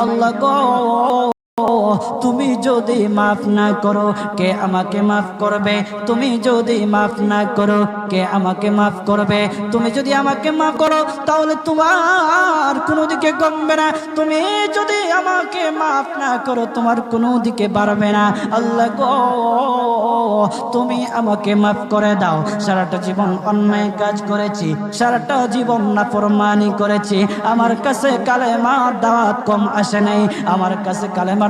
আল্লাহ তুমি যদি মাফ না করো, কে আমাকে মাফ করবে? তুমি যদি মাফ না করো, কে আমাকে মাফ করবে? তুমি যদি আমাকে মাফ করো, তাহলে তোমার কোনো দিকে কমবে না। তুমি যদি আমাকে মাফ না করো, তোমার কোনো দিকে বাড়বে না। আল্লাহ গো, তুমি আমাকে মাফ করে দাও। সারাটা জীবন অন্যায় কাজ করেছি, সারাটা জীবন না ফরমানি করেছি। আমার কাছে কালেমার দাওয়াত কম আসে নাই। আমার কাছে কালেমার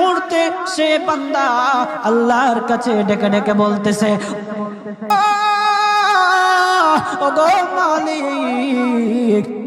মুহূর্তে সে বান্দা আল্লাহর কাছে ডেকে ডেকে বলতেছে ও গো মালিক